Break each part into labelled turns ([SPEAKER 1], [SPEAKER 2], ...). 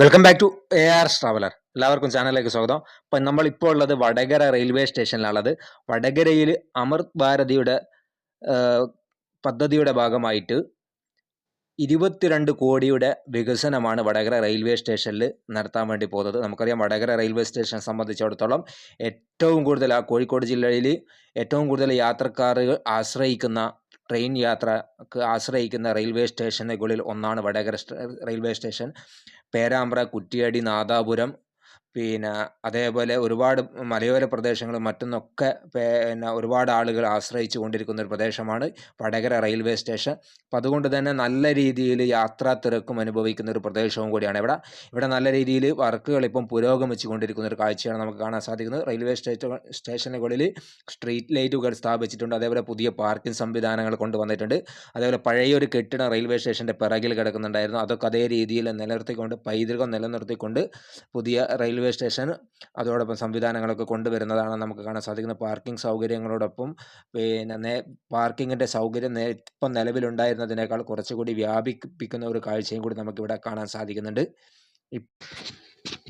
[SPEAKER 1] welcome back to A R traveller എല്ലാവർക്കും ചാനലിലേക്ക് സ്വാഗതം അപ്പം നമ്മളിപ്പോൾ ഉള്ളത് വടകര റെയിൽവേ സ്റ്റേഷനിലാണുള്ളത് വടകരയിൽ അമൃത് ഭാരതിയുടെ പദ്ധതിയുടെ ഭാഗമായിട്ട് ഇരുപത്തിരണ്ട് കോടിയുടെ വികസനമാണ് വടകര റെയിൽവേ സ്റ്റേഷനിൽ നടത്താൻ വേണ്ടി പോകുന്നത് നമുക്കറിയാം വടകര റെയിൽവേ സ്റ്റേഷൻ സംബന്ധിച്ചിടത്തോളം ഏറ്റവും കൂടുതൽ ആ കോഴിക്കോട് ജില്ലയിൽ ഏറ്റവും കൂടുതൽ യാത്രക്കാർ ആശ്രയിക്കുന്ന ട്രെയിൻ യാത്രക്ക് ആശ്രയിക്കുന്ന റെയിൽവേ സ്റ്റേഷനുകളിൽ ഒന്നാണ് വടകര റെയിൽവേ സ്റ്റേഷൻ പേരാമ്പ്ര കുറ്റിയാടി നാദാപുരം പിന്നെ അതേപോലെ ഒരുപാട് മലയോര പ്രദേശങ്ങളും മറ്റൊന്നൊക്കെ പിന്നെ ഒരുപാട് ആളുകൾ ആശ്രയിച്ചു കൊണ്ടിരിക്കുന്ന ഒരു പ്രദേശമാണ് വടകര റെയിൽവേ സ്റ്റേഷൻ അപ്പം അതുകൊണ്ട് തന്നെ നല്ല രീതിയിൽ യാത്രാ തിരക്കും അനുഭവിക്കുന്ന ഒരു പ്രദേശവും കൂടിയാണ് ഇവിടെ ഇവിടെ നല്ല രീതിയിൽ വർക്കുകൾ ഇപ്പം പുരോഗമിച്ചു കൊണ്ടിരിക്കുന്ന ഒരു കാഴ്ചയാണ് നമുക്ക് കാണാൻ സാധിക്കുന്നത് റെയിൽവേ സ്റ്റേഷൻ സ്റ്റേഷനുകളിൽ സ്ട്രീറ്റ് ലൈറ്റുകൾ സ്ഥാപിച്ചിട്ടുണ്ട് അതേപോലെ പുതിയ പാർക്കിംഗ് സംവിധാനങ്ങൾ കൊണ്ടുവന്നിട്ടുണ്ട് അതേപോലെ പഴയ ഒരു കെട്ടിടം റെയിൽവേ സ്റ്റേഷൻ്റെ പിറകിൽ കിടക്കുന്നുണ്ടായിരുന്നു അതൊക്കെ അതേ രീതിയിൽ നിലനിർത്തിക്കൊണ്ട് പൈതൃകം നിലനിർത്തിക്കൊണ്ട് പുതിയ റെയിൽവേ റെയിൽവേ സ്റ്റേഷൻ അതോടൊപ്പം സംവിധാനങ്ങളൊക്കെ കൊണ്ടുവരുന്നതാണ് നമുക്ക് കാണാൻ സാധിക്കുന്നത് പാർക്കിംഗ് സൗകര്യങ്ങളോടൊപ്പം പിന്നെ പാർക്കിങ്ങിൻ്റെ സൗകര്യം ഇപ്പം നിലവിലുണ്ടായിരുന്നതിനേക്കാൾ കുറച്ചുകൂടി വ്യാപിപ്പിക്കുന്ന ഒരു കാഴ്ചയും കൂടി നമുക്കിവിടെ കാണാൻ സാധിക്കുന്നുണ്ട്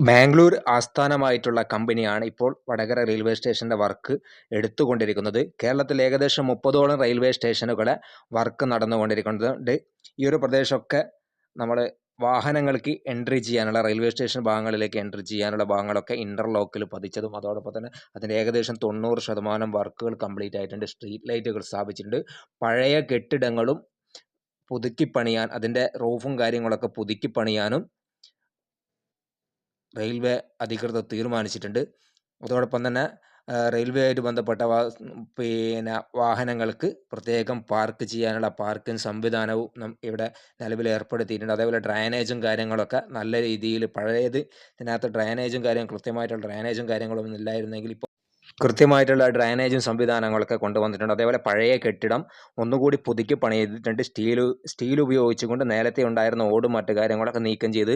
[SPEAKER 1] ബാംഗ്ലൂർ ആസ്ഥാനമായിട്ടുള്ള കമ്പനിയാണ് ഇപ്പോൾ വടകര റെയിൽവേ സ്റ്റേഷൻ്റെ വർക്ക് എടുത്തുകൊണ്ടിരിക്കുന്നത് കേരളത്തിൽ ഏകദേശം മുപ്പതോളം റെയിൽവേ സ്റ്റേഷനുകളെ വർക്ക് നടന്നുകൊണ്ടിരിക്കുന്നുണ്ട് ഈ ഒരു പ്രദേശമൊക്കെ നമ്മൾ വാഹനങ്ങൾക്ക് എൻട്രി ചെയ്യാനുള്ള റെയിൽവേ സ്റ്റേഷൻ ഭാഗങ്ങളിലേക്ക് എൻട്രി ചെയ്യാനുള്ള ഭാഗങ്ങളൊക്കെ ഇൻ്റർലോക്കിൽ പതിച്ചതും അതോടൊപ്പം തന്നെ അതിൻ്റെ ഏകദേശം തൊണ്ണൂറ് ശതമാനം വർക്കുകൾ കംപ്ലീറ്റ് ആയിട്ടുണ്ട് സ്ട്രീറ്റ് ലൈറ്റുകൾ സ്ഥാപിച്ചിട്ടുണ്ട് പഴയ കെട്ടിടങ്ങളും പുതുക്കി പണിയാൻ അതിൻ്റെ റൂഫും കാര്യങ്ങളൊക്കെ പുതുക്കി പണിയാനും റെയിൽവേ അധികൃതർ തീരുമാനിച്ചിട്ടുണ്ട് അതോടൊപ്പം തന്നെ ആയിട്ട് ബന്ധപ്പെട്ട പിന്നെ വാഹനങ്ങൾക്ക് പ്രത്യേകം പാർക്ക് ചെയ്യാനുള്ള പാർക്കിംഗ് സംവിധാനവും ഇവിടെ നിലവിൽ ഏർപ്പെടുത്തിയിട്ടുണ്ട് അതേപോലെ ഡ്രൈനേജും കാര്യങ്ങളൊക്കെ നല്ല രീതിയിൽ പഴയത് ഇതിനകത്ത് ഡ്രൈനേജും കാര്യം കൃത്യമായിട്ടുള്ള ഡ്രൈനേജും കാര്യങ്ങളൊന്നും ഇല്ലായിരുന്നെങ്കിൽ ഇപ്പോൾ കൃത്യമായിട്ടുള്ള ഡ്രൈനേജും സംവിധാനങ്ങളൊക്കെ കൊണ്ടുവന്നിട്ടുണ്ട് അതേപോലെ പഴയ കെട്ടിടം ഒന്നുകൂടി പുതുക്കി ചെയ്തിട്ടുണ്ട് സ്റ്റീൽ സ്റ്റീൽ ഉപയോഗിച്ചുകൊണ്ട് നേരത്തെ ഉണ്ടായിരുന്ന ഓടും മറ്റു കാര്യങ്ങളൊക്കെ നീക്കം ചെയ്ത്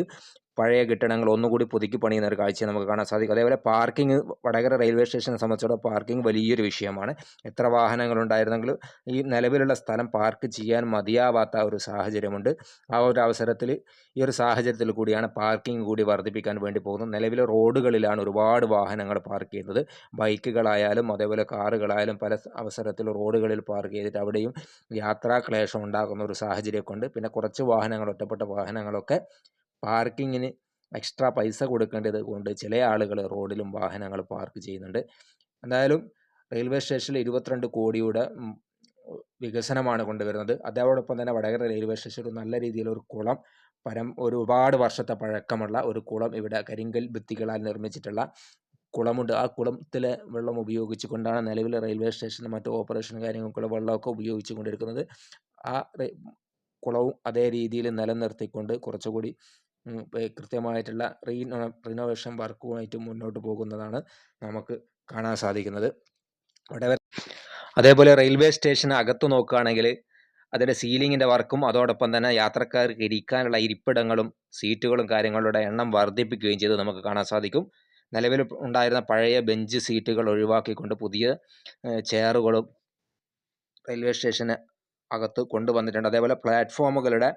[SPEAKER 1] പഴയ കെട്ടിടങ്ങൾ ഒന്നുകൂടി പുതുക്കി പണിയുന്ന ഒരു കാഴ്ച നമുക്ക് കാണാൻ സാധിക്കും അതേപോലെ പാർക്കിംഗ് വടകര റെയിൽവേ സ്റ്റേഷനെ സംബന്ധിച്ചിടത്തോളം പാർക്കിംഗ് വലിയൊരു വിഷയമാണ് എത്ര വാഹനങ്ങളുണ്ടായിരുന്നെങ്കിലും ഈ നിലവിലുള്ള സ്ഥലം പാർക്ക് ചെയ്യാൻ മതിയാവാത്ത ഒരു സാഹചര്യമുണ്ട് ആ ഒരു അവസരത്തിൽ ഈ ഒരു സാഹചര്യത്തിൽ കൂടിയാണ് പാർക്കിംഗ് കൂടി വർദ്ധിപ്പിക്കാൻ വേണ്ടി പോകുന്നത് നിലവിലെ റോഡുകളിലാണ് ഒരുപാട് വാഹനങ്ങൾ പാർക്ക് ചെയ്യുന്നത് ബൈക്കുകളായാലും അതേപോലെ കാറുകളായാലും പല അവസരത്തിൽ റോഡുകളിൽ പാർക്ക് ചെയ്തിട്ട് അവിടെയും യാത്രാക്ലേശം ഉണ്ടാകുന്ന ഒരു സാഹചര്യമൊക്കെ ഉണ്ട് പിന്നെ കുറച്ച് വാഹനങ്ങൾ ഒറ്റപ്പെട്ട വാഹനങ്ങളൊക്കെ പാർക്കിങ്ങിന് എക്സ്ട്രാ പൈസ കൊടുക്കേണ്ടത് കൊണ്ട് ചില ആളുകൾ റോഡിലും വാഹനങ്ങൾ പാർക്ക് ചെയ്യുന്നുണ്ട് എന്തായാലും റെയിൽവേ സ്റ്റേഷനിൽ ഇരുപത്തിരണ്ട് കോടിയുടെ വികസനമാണ് കൊണ്ടുവരുന്നത് അതോടൊപ്പം തന്നെ വടകര റെയിൽവേ സ്റ്റേഷൻ നല്ല രീതിയിലൊരു കുളം പരം ഒരുപാട് വർഷത്തെ പഴക്കമുള്ള ഒരു കുളം ഇവിടെ കരിങ്കൽ ഭിത്തികളാൽ നിർമ്മിച്ചിട്ടുള്ള കുളമുണ്ട് ആ കുളത്തിലെ വെള്ളം ഉപയോഗിച്ചുകൊണ്ടാണ് നിലവിൽ റെയിൽവേ സ്റ്റേഷനും മറ്റു ഓപ്പറേഷൻ കാര്യങ്ങൾക്കുള്ള വെള്ളമൊക്കെ ഉപയോഗിച്ചു കൊണ്ടിരിക്കുന്നത് ആ കുളവും അതേ രീതിയിൽ നിലനിർത്തിക്കൊണ്ട് കുറച്ചുകൂടി കൃത്യമായിട്ടുള്ള റീനോ റിനോവേഷൻ വർക്കുമായിട്ട് മുന്നോട്ട് പോകുന്നതാണ് നമുക്ക് കാണാൻ സാധിക്കുന്നത് അതേപോലെ റെയിൽവേ സ്റ്റേഷൻ അകത്ത് നോക്കുകയാണെങ്കിൽ അതിൻ്റെ സീലിങ്ങിൻ്റെ വർക്കും അതോടൊപ്പം തന്നെ യാത്രക്കാർക്ക് ഇരിക്കാനുള്ള ഇരിപ്പിടങ്ങളും സീറ്റുകളും കാര്യങ്ങളുടെ എണ്ണം വർദ്ധിപ്പിക്കുകയും ചെയ്ത് നമുക്ക് കാണാൻ സാധിക്കും നിലവിൽ ഉണ്ടായിരുന്ന പഴയ ബെഞ്ച് സീറ്റുകൾ ഒഴിവാക്കിക്കൊണ്ട് പുതിയ ചെയറുകളും റെയിൽവേ സ്റ്റേഷന് അകത്ത് കൊണ്ടുവന്നിട്ടുണ്ട് അതേപോലെ പ്ലാറ്റ്ഫോമുകളുടെ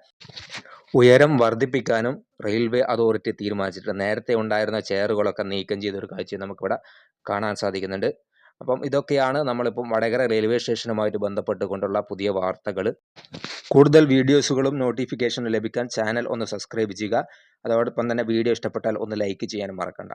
[SPEAKER 1] ഉയരം വർദ്ധിപ്പിക്കാനും റെയിൽവേ അതോറിറ്റി തീരുമാനിച്ചിട്ടുണ്ട് നേരത്തെ ഉണ്ടായിരുന്ന ചെയറുകളൊക്കെ നീക്കം ചെയ്തൊരു കാഴ്ച നമുക്കിവിടെ കാണാൻ സാധിക്കുന്നുണ്ട് അപ്പം ഇതൊക്കെയാണ് നമ്മളിപ്പം വടകര റെയിൽവേ സ്റ്റേഷനുമായിട്ട് ബന്ധപ്പെട്ടുകൊണ്ടുള്ള പുതിയ വാർത്തകൾ കൂടുതൽ വീഡിയോസുകളും നോട്ടിഫിക്കേഷനും ലഭിക്കാൻ ചാനൽ ഒന്ന് സബ്സ്ക്രൈബ് ചെയ്യുക അതോടൊപ്പം തന്നെ വീഡിയോ ഇഷ്ടപ്പെട്ടാൽ ഒന്ന് ലൈക്ക് ചെയ്യാനും മറക്കണ്ട